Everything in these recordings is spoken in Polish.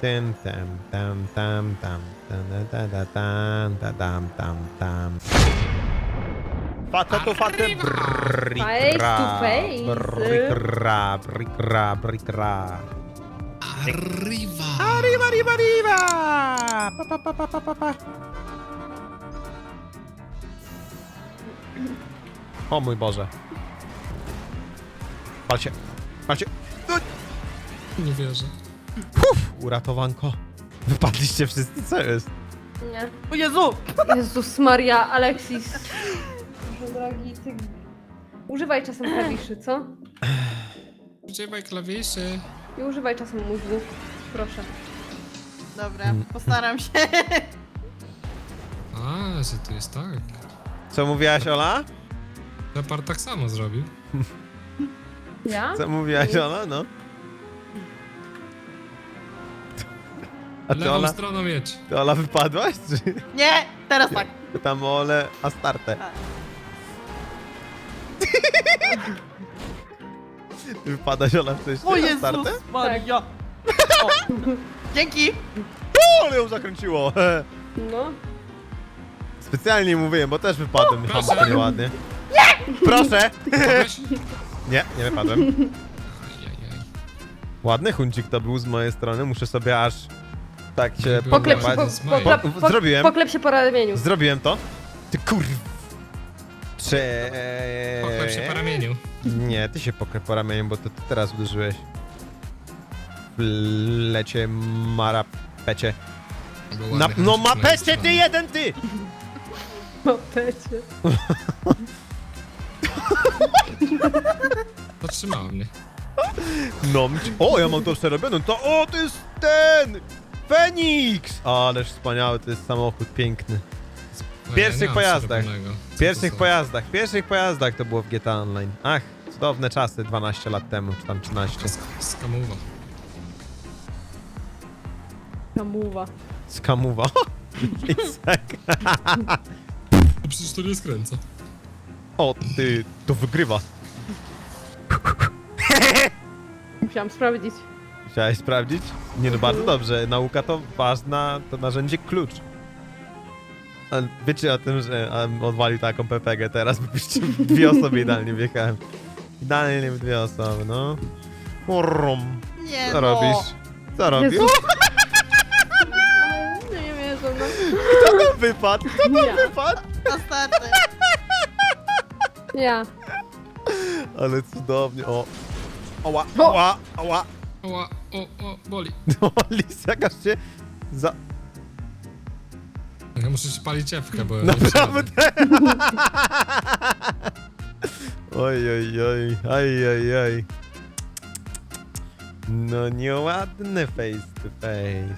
Tym, tam, tam, tam, tam, tam, tam, tam, tam, tam, tam, tam, tam. Facetu, facet, Face to face. brikra, brikra, brikra. Arriva! Arriva, arriva, arriva! Pa, pa, pa, pa, pa, pa, pa. O mój Boże. Pal się, pal się. No, Nie wierzę. Uratowanko. Wypadliście wszyscy, co jest? Nie. O Jezu! Jezus Maria, Alexis. Boże drogi, ty... Używaj czasem klawiszy, co? Używaj klawiszy. I używaj czasem mózgu. Proszę. Dobra, postaram się. A, że tu jest tak. Co mówiłaś, Ola? Shepard tak samo zrobił. Ja? Co mówiłaś, Ola? No. A ty, Lewą Ola, stroną jedź. ty, Ola wypadłaś, czy Nie, teraz tak. tam Ole Astarte? Tak. Ty wypadasz, Ola, wcześniej O Astarte? Jezus Maria! O. Dzięki! O, ale ją zakręciło. No. Specjalnie mówiłem, bo też wypadłem Proszę. chyba nieładnie. Nie! Proszę! Nie, nie wypadłem. Ajajaj. Ładny huncik to był z mojej strony, muszę sobie aż tak się Poklep się, po, po, po, Po- zrobiłem. Poklep się po ramieniu. Zrobiłem to. Ty kur... Cze... Pochleb się po ramieniu. Nie, ty się pokrep po ramieniu, bo to ty teraz uderzyłeś. W lecie marapecie. Na, no mapecie ty jeden ty! Mopecie. Zatrzymała mnie. No, o, ja mam to przerobioną, to, o, to jest ten! Feniks! Ależ wspaniały, to jest samochód piękny. No, pierwszych pojazdach. W pierwszych pojazdach, w pierwszych pojazdach to było w GTA Online. Ach, cudowne czasy 12 lat temu, czy tam 13. Sk- Skamuwa. Kamuwa. Skamuwa. Lisek. No przecież to nie skręca. O, ty, to wygrywa. Musiałam sprawdzić. Chciałeś sprawdzić? Nie no, bardzo dobrze. Nauka to ważna, to narzędzie klucz. A wiecie o tym, że um, odwalił taką PPG teraz, bo byście w dwie osoby idealnie wjechałem. Idealnie w dwie osoby, no. Urrum. Nie Co no. robisz? Co robisz? Jezu. Nie wierzę, no. Kto tam wypadł? Kto tam Ja. wypadł? Na starty. Ja. Ale cudownie, o. Oła, O! oła, oła. Oła, o, o, boli. No, się za... Ja muszę się palić ciepkę, bo... nie wsiadę. Naprawdę? oj, oj, oj, aj, aj, aj. No nieładny face to face.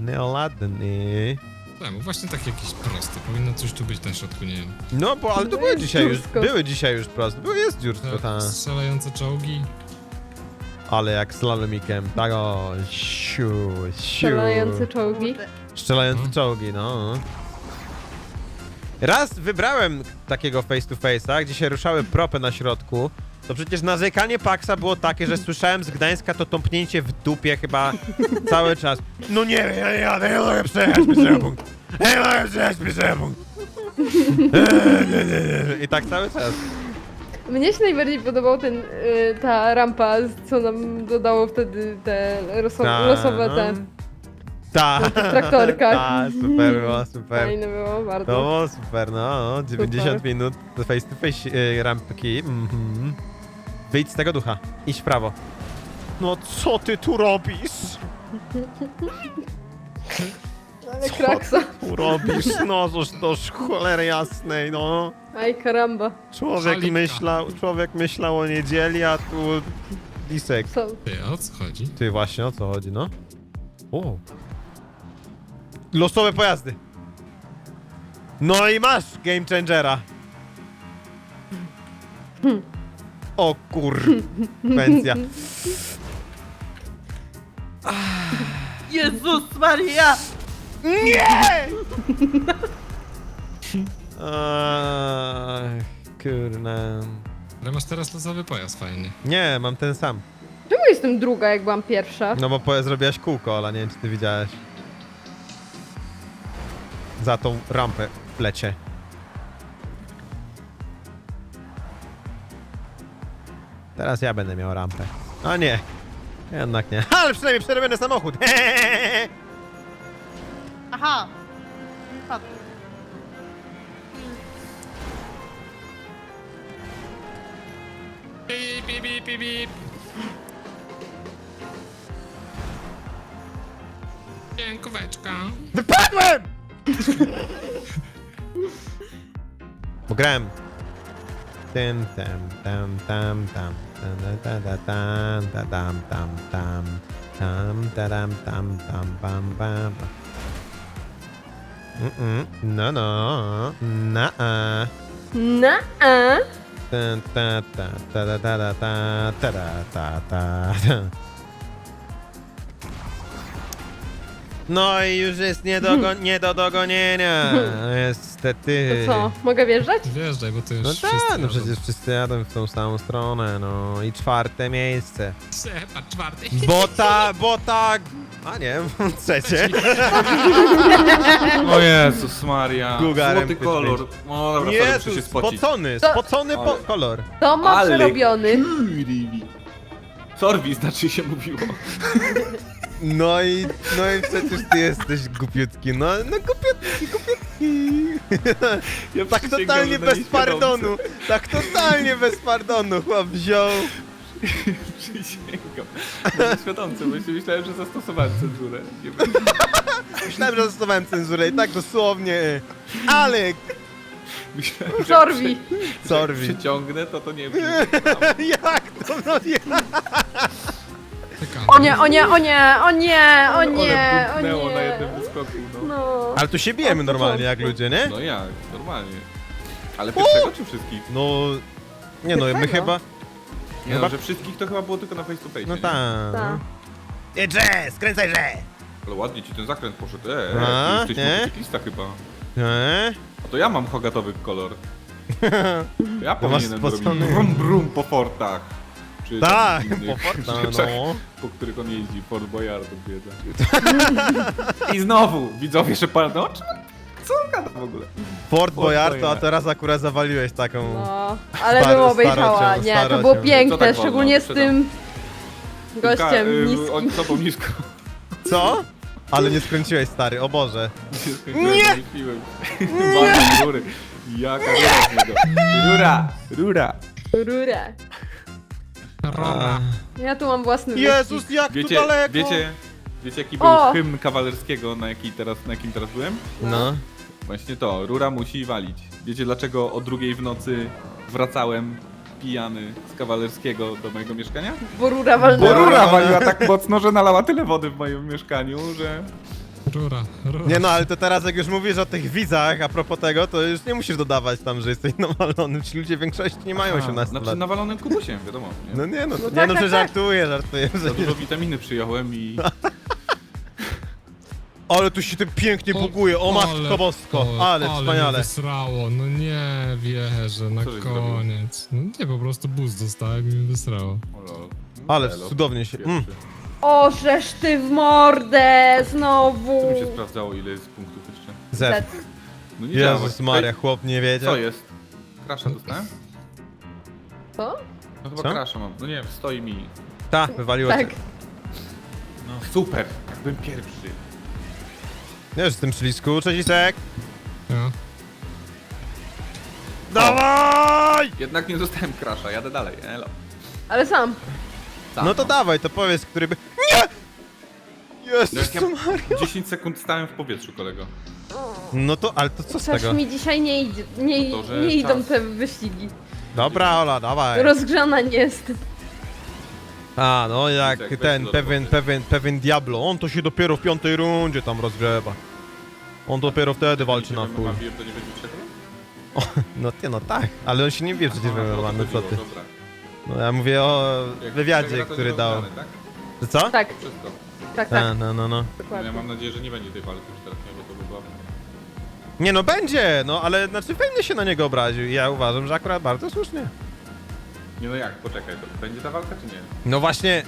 Nieładny. Tak, bo właśnie tak jakiś prosty. Powinno coś tu być na środku, nie wiem. No bo, ale to No były jest dzisiaj już, dziursko. były dzisiaj już proste. Były, jest dziurstwo, Tak, ta. strzelające czołgi. Ale jak slalomikiem, tak o, siu, siu. Strzelające czołgi. Strzelające czołgi, no. Raz wybrałem takiego face to face'a, gdzie się ruszały propy na środku. To przecież narzekanie Paxa było takie, że słyszałem z Gdańska to tąpnięcie w dupie chyba cały czas. No nie wiem, ja nie jadę, ja mogę przejechać pierwszego punktu. Ja mogę przejechać nie, nie, nie. I tak cały czas. Mnie się najbardziej podobał ten, y, ta rampa, co nam dodało wtedy te loso, Ta, losowe no. te. Ta. Na tych traktorkach. Ta, super było, super. Fajne było bardzo. To było super, no, no 90 Super. minut face to face y, rampki. Mhm. Wyjdź z tego ducha. Idź w prawo. No co ty tu robisz? Ale co kraksa. Tu robisz? No toż toż cholery jasnej, no. Aj karamba. Człowiek myślał, człowiek myślał o niedzieli, a tu lisek. Co? Ty, o co chodzi? Ty właśnie, o co chodzi, no? O. Losowe pojazdy. No i masz game changera. O kur... Pensja. Jezus Maria! Nie! Ach, kurna. Ale masz teraz losowy pojazd fajny. Nie, mam ten sam. Czemu jestem druga, jak byłam pierwsza? No bo po- zrobiłaś kółko, ale nie wiem, czy ty widziałeś. Za tą rampę w lecie. Teraz ja będę miał rampę. A nie. Jednak nie. Ale przynajmniej przerobiony samochód. Aha. Padł. Pip, pip, pip, pip. Dziękoweczka. Wypadłem! Bo grałem. Tym, tam, tam, tam, tam. Ta, ta, ta, tam, ta, tam, tam, tam. Tam, ta, tam, tam, tam, pam, No, no. Na-a. Na a. Ta, ta, ta, ta, ta, ta, ta, ta, ta, ta, ta, ta. No i już jest nie do, go, nie do dogonienia. Niestety. To co, mogę wjeżdżać? Wjeżdżaj, bo to już No wszyscy tak, no jadą. przecież wszyscy jadą w tą samą stronę, no i czwarte miejsce. Trzeba, czwarty. Bo ta, bo ta... A nie, trzecie. O Jezus Maria. Gugarem Złoty ty kolor. No dobra, sorry, muszę się Jezus, spocić. spocony, To- spocony po Ale- kolor. To ma Ale- przerobiony. Sorbi znaczy się mówiło. No i, no i przecież ty jesteś głupiutki, no, no głupiutki, głupiutki. Ja Tak przysięgam, totalnie że na bez pardonu, tak totalnie bez pardonu chłop wziął. Przysięgam. Na nieświadomce, bo się myślałem, że zastosowałem cenzurę. Nie wiem. Myślałem, że zastosowałem cenzurę i tak dosłownie. Alek, Myślałem, że Sorbi. jak sorry. przyciągnę, to to nie wiem. Jak to, no jak? O nie, o nie, o nie, o nie, o nie, o Ale na jednym nie. wyskoku, no. No. Ale tu się bijemy normalnie jak ludzie, nie? No jak, normalnie. Ale pierwszego czy wszystkich? No, nie no, my chyba, Nie Chyba- no, że wszystkich to chyba było tylko na face to face. no nie? tak. Tak. Jedzie, skręcaj, że. Ale ładnie ci ten zakręt poszedł. Eee, A, ty jesteś nie? motocyklista chyba. Eee? A to ja mam hogatowy kolor. To ja To masz powinienem robić spocony. brum brum po fortach. Czy tam Tak, innych po Fortach, rzeczach, no. Po których on jeździ, Fort Boyard odwiedza. I znowu, widzowie Sheparda, o czym on- Co on gada w ogóle? Fort Boyard, to a Boyard. teraz akurat zawaliłeś taką... No, ale Staro- bym obejrzała. starocią, Nie, to było piękne, tak szczególnie z Sprzedam. tym gościem Ka- y, niskim. On tobą nisko. Co? Ale nie skręciłeś, stary, o Boże. Nie skończyłem, nie piłem. Bardzo rury. Jaka rura z niego. Rura, rura. Rurę. Ja tu mam własny Jezus, wyścig. jak tu Wiecie, daleko! wiecie, wiecie jaki był O! hymn kawalerskiego, na, jaki teraz, na jakim teraz byłem? No. Właśnie to, rura musi walić. Wiecie dlaczego o drugiej w nocy wracałem pijany z kawalerskiego do mojego mieszkania? Bo rura Bo walnęła. rura waliła tak mocno, że nalała tyle wody w moim mieszkaniu, że... Rura, rura. Nie no, ale to teraz jak już mówisz o tych widzach, a propos tego, to już nie musisz dodawać tam, że jesteś nawalony, ci ludzie w większości nie mają Aha, 18 Znaczy lat. nawalonym kubusiem, wiadomo. Nie? No nie no, No nie tak, no, tak, przecież tak. żartuję, żartuję. Za Że dużo witaminy przyjąłem i... Ale tu się to pięknie buguje, o matko ale- bosko, ale wspaniale. wysrało, no nie wierzę, na Co żeś zrobił? koniec. No nie, po prostu boost dostałem i mi wysrało. Ale cudownie się... Mm. O, żeż ty w mordę znowu. Co mi się sprawdzało, ile jest punktów jeszcze? Z. No nie działa. Jezus Maria, chłop nie wiedział. Co jest? Krasza dostałem? Co? No chyba Co? krasza mam. No nie wiem, stoi mi. Ta, wywaliło Tak. cię. No super, jakbym pierwszy. Nie już z tym przylisku, cześć Isek. Ja. Dawaj! Jednak nie dostałem krasza, jadę dalej. Elo. Ale sam. Tam, No to dawaj, to powiedz, który by... Nie! No Jezus jak ja Maria. 10 sekund stałem w powietrzu, kolego. No to, ale to co z Coś tego? mi dzisiaj nie idzie, nie, To, że nie idą czas. te wyścigi. Dobra, Ola, dawaj. Rozgrzana nie jestem. A, no jak weź ten, do pewien, roboty. pewien, pewien Diablo, on to się dopiero w piątej rundzie tam rozgrzewa. On dopiero wtedy walczy na full. MMA biłem, to nie będzie? No ty, no tak, ale on się nie wie przecież Aha, wywołany, to co ty. Dobra. No ja mówię o Jak wywiadzie, przegra, to który nie dał. tak? Co? Tak, Wszystko. tak, tak. A, no, no, no. No ja Dokładnie. mam nadzieję, że nie będzie tej walki już teraz, nie, bo to by była... Nie no, będzie, no ale znaczy pewnie się na niego obraził i ja uważam, że akurat bardzo słusznie. Nie no jak, poczekaj, to będzie ta walka czy nie? No właśnie,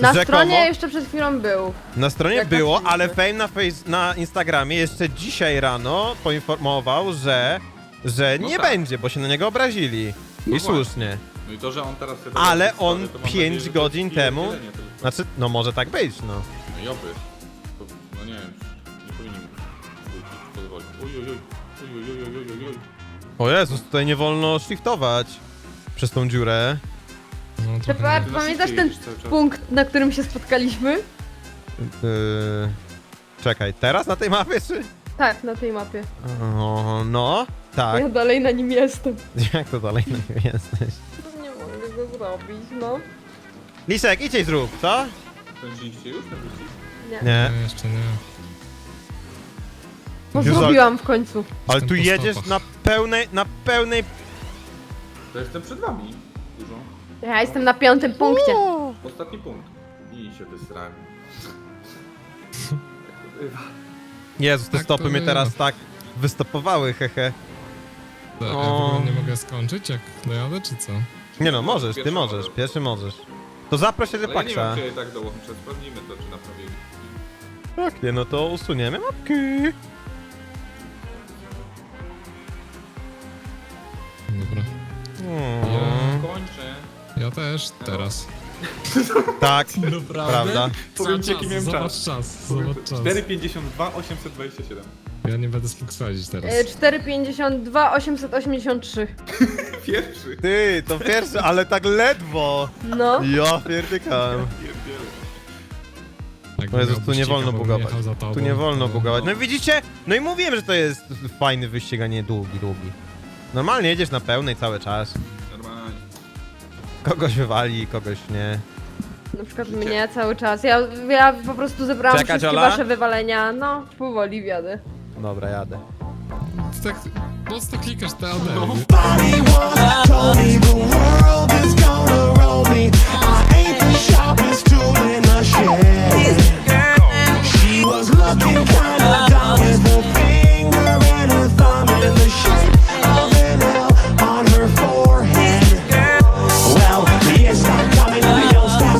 Na Rzekomo- stronie jeszcze przed chwilą był. Na stronie Jak było, ale Fame na, face, na Instagramie jeszcze dzisiaj rano poinformował, że, że No nie tak. będzie, bo się na niego obrazili. I No właśnie. słusznie. No i to, że on teraz... sobie Ale robi on to mam pięć nadzieję, że to godzin jest temu- pierdzielenie tylko. Znaczy, no może tak być, no. No i oby. To, no nie wiem, nie powinien pozwolić. Oj, oj, oj. Oj, oj, oj, oj, oj, oj. O Jezus, tutaj nie wolno shiftować przez tą dziurę. No, trochę Ty na pamiętasz ten jedziesz cały czas. punkt, na którym się spotkaliśmy? Yy... Czekaj, teraz na tej mapie czy? Tak, na tej mapie. O, no, tak. Ja dalej na nim jestem. Jak to dalej na nim jesteś? Nie mogę go zrobić, no. Lisek, idź i zrób, co? Już? Nie. Nie. Nie, jeszcze nie. Już za- zrobiłam w końcu. Ale Jestem tu po jedziesz stopach. na pełnej, na pełnej... To jestem przed wami. Dużo. Ja jestem na piątym punkcie. Ostatni punkt. I się wysrałem. Jezus, te Tak to stopy mnie bywa. teraz tak wystopowały, hehe. To Ja O. w ogóle nie mogę skończyć, jak dojadę, czy co? Nie no, możesz, ty Pierwszy możesz, możesz. pierwszy możesz. To zaproś Ale ja nie wiem, czy ja i tak dołączę. Sprawdzimy to, czy naprawili. Tak, nie, no to usuniemy mapki. Ja też, teraz. Tak, Naprawdę? prawda. Powiem ci, jaki miałem Zobacz czas. czas, zobacz czas. 4,52, 827. Ja nie będę sprawdzić teraz. E, 452 883. Pierwszy. Ty, to pierwszy, ale tak ledwo. No. Ja pierdykam. Pierdziele. Jakbym Jezus, miał tu nie wyścig, wolno bugować. jechał za tobą, Tu nie wolno to- bugować. No widzicie? No i mówiłem, że to jest fajny wyścig, a nie długi, długi. Normalnie jedziesz na pełnej cały czas. Kogoś wywali, kogoś nie. Na przykład mnie cały czas. Ja, ja po prostu zebrałam Czekać, wszystkie Ola? wasze wywalenia. No, powoli wiadę. Dobra, jadę. Tak, mocno klikasz te AD. Nobody once told me the world is going